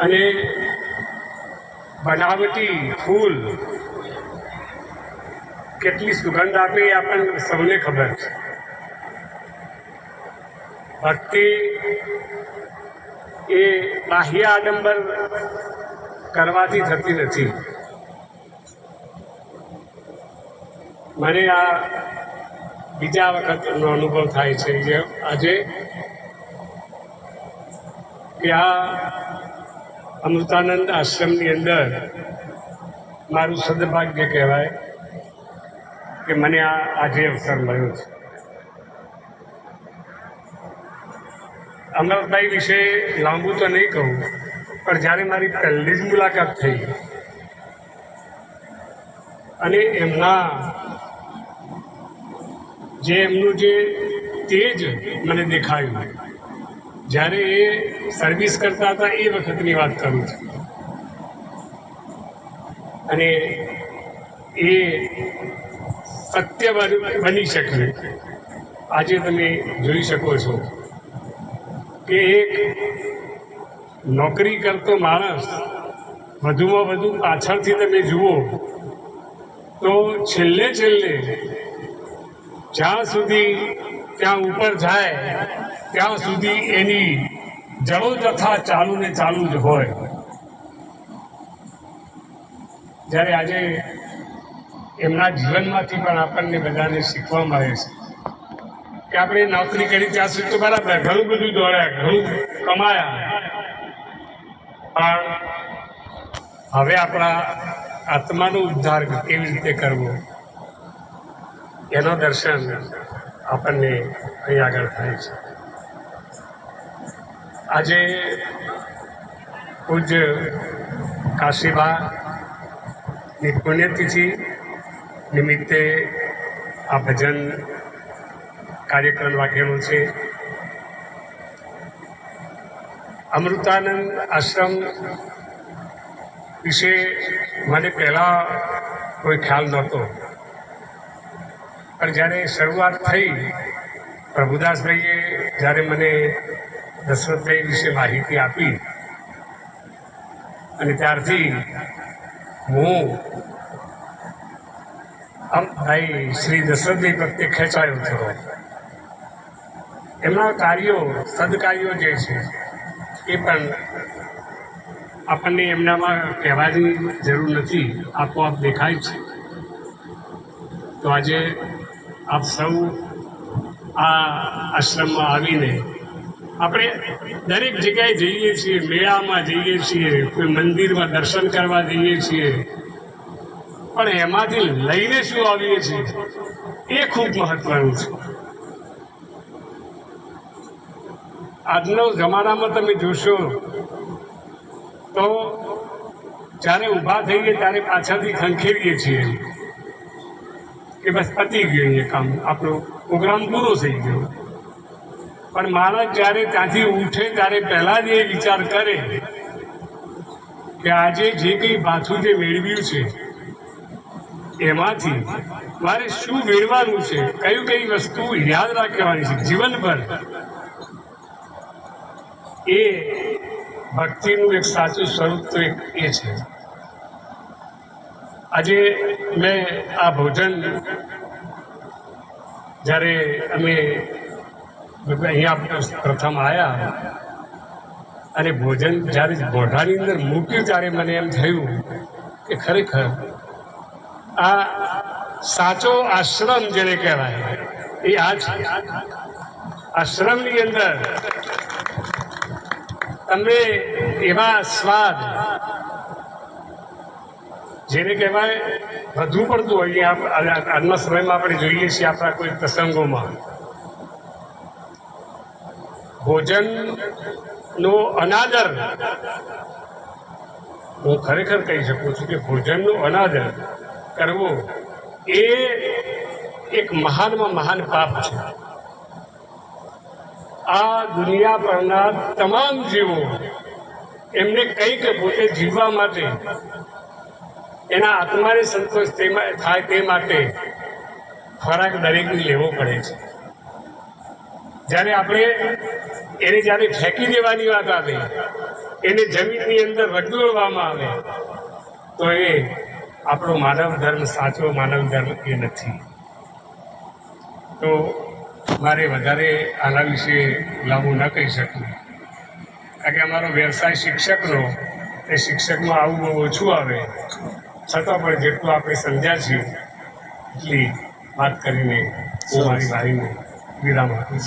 અને બનાવટી ફૂલ કેટલી સુગંધ આપે એ આપણને સૌને ખબર છે. ભક્તિ એ બાહ્ય આડંબર કરવાથી થતી નથી. મને આ બીજા વખતનો અનુભવ થાય છે જે આજે કે આ અમૃતાનંદ આશ્રમની અંદર મારું સદભાગ્ય કહેવાય કે મને આ આજે અવસર મળ્યો છે. અમરતભાઈ વિશે લાંબુ તો નહીં કહું, પણ જ્યારે મારી પહેલી જ મુલાકાત થઈ અને એમના જે એમનું જે તેજ મને દેખાયું જ્યારે એ સર્વિસ કરતા હતા, એ વખતની વાત કરું છું. અને એ સત્ય બન- શકે. આજે તમે જોઈ શકો છો કે એક નોકરી કરતો માણસ વધુમાં વધુ પાછળથી તમે જુઓ, તો છેલ્લે છેલ્લે જ્યાં સુધી ત્યાં ઉપર જાય, ત્યાં સુધી એની જથા ચાલુ ને ચાલુ જ હોય. જ્યારે આજે એમના જીવનમાંથી પણ આપણને બધાને શીખવા મળે છે કે આપણે નોકરી કરી ત્યાં સુધી તો બરાબર, ઘણું બધું દોડ્યા, ઘણું કમાયા. પણ હવે આપણા આત્માનો ઉદ્ધાર કેવી રીતે કરવો? એનો દર્શન આપણને અહીં આગળ થાય છે. આજે પૂજ્ય કાશીબાની પુણ્યતિથિ નિમિત્તે આ ભજન કાર્યક્રમ રાખેલો છે. અમૃતાનંદ આશ્રમ વિશે મને પહેલાં કોઈ ખ્યાલ નહોતો. પણ જ્યારે શરૂઆત થઈ, પ્રભુદાસભાઈએ જ્યારે મને દશરથભાઈ વિશે માહિતી આપી, અને ત્યારથી હું આમ ભાઈ શ્રી દશરથભાઈ પ્રત્યે ખેંચાયો થયો. એમના કાર્યો, સદકાર્યો જે છે, એ પણ આપણને એમનામાં કહેવાની જરૂર નથી. આપોઆપ દેખાય છે. તો આજે આપ સૌ આ આશ્રમમાં આવીને આપણે દરેક જગ્યાએ જઈએ છીએ, મેળામાં જઈએ છીએ, કોઈ મંદિરમાં દર્શન કરવા જઈએ છીએ. પણ એમાંથી લઈને શું આવીએ છીએ? એ ખૂબ મહત્વનું છે. આજનો જમાનામાં તમે જોશો તો જ્યારે ઊભા થઈએ ત્યારે પાછળથી ખંખેરીએ છીએ. કે બસ પતી ગયું એ કામ. આપણો પ્રોગ્રામ પૂરો થઈ ગયો. પણ માણસ જ્યારે ત્યાંથી ઉઠે, ત્યારે પહેલાં જ એ વિચાર કરે કે આજે જે કંઈ પાછું જે મેળવ્યું છે, એમાંથી મારે શું મેળવાનું છે? કયું કઈ વસ્તુ યાદ રાખવાની છે? જીવનભર એ ભક્તિનું એક સાચું સ્વરૂપ તો એક એ છે. આજે મેં આ ભોજન જ્યારે અમે અહીંયા પ્રથમ આવ્યા અને ભોજન જ્યારે મોઢાની અંદર મૂક્યું ત્યારે મને એમ થયું કે ખરેખર આ સાચો આશ્રમ જેને કહેવાય, એ આ છે. આશ્રમની અંદર તમને એવા સ્વાદ જેને કહેવાય વધુ પડતું હોય અહીંયા આજના સમયમાં આપણે જોઈએ છીએ આપણા કોઈ પ્રસંગોમાં. ભોજનનો અનાદર. હું ખરેખર કહી શકું છું કે ભોજનનો અનાદર કરવો એ એક મહાનમાં મહાન પાપ છે. આ દુનિયા પરના તમામ જીવો એમને કંઈક પોતે જીવવા માટે એના આત્માને સંતોષ તેમાં થાય તે માટે ખોરાક દરેકને લેવો પડે છે. જ્યારે આપણે એને જ્યારે ફેંકી દેવાની વાત આવે, એને જમીનની અંદર રગદોળવામાં આવે, તો એ આપણો માનવ ધર્મ સાચો માનવ ધર્મ એ નથી. તો મારે વધારે આના વિશે લાંબુ ન કહી શકું. કારણ કે અમારો વ્યવસાય શિક્ષકનો, એ શિક્ષકમાં આવું બહુ ઓછું આવે. છતાં પણ જેટલું આપણે સમજ્યા છીએ એટલી વાત કરીને હું મારી વાણીને વિરામ આપું છું.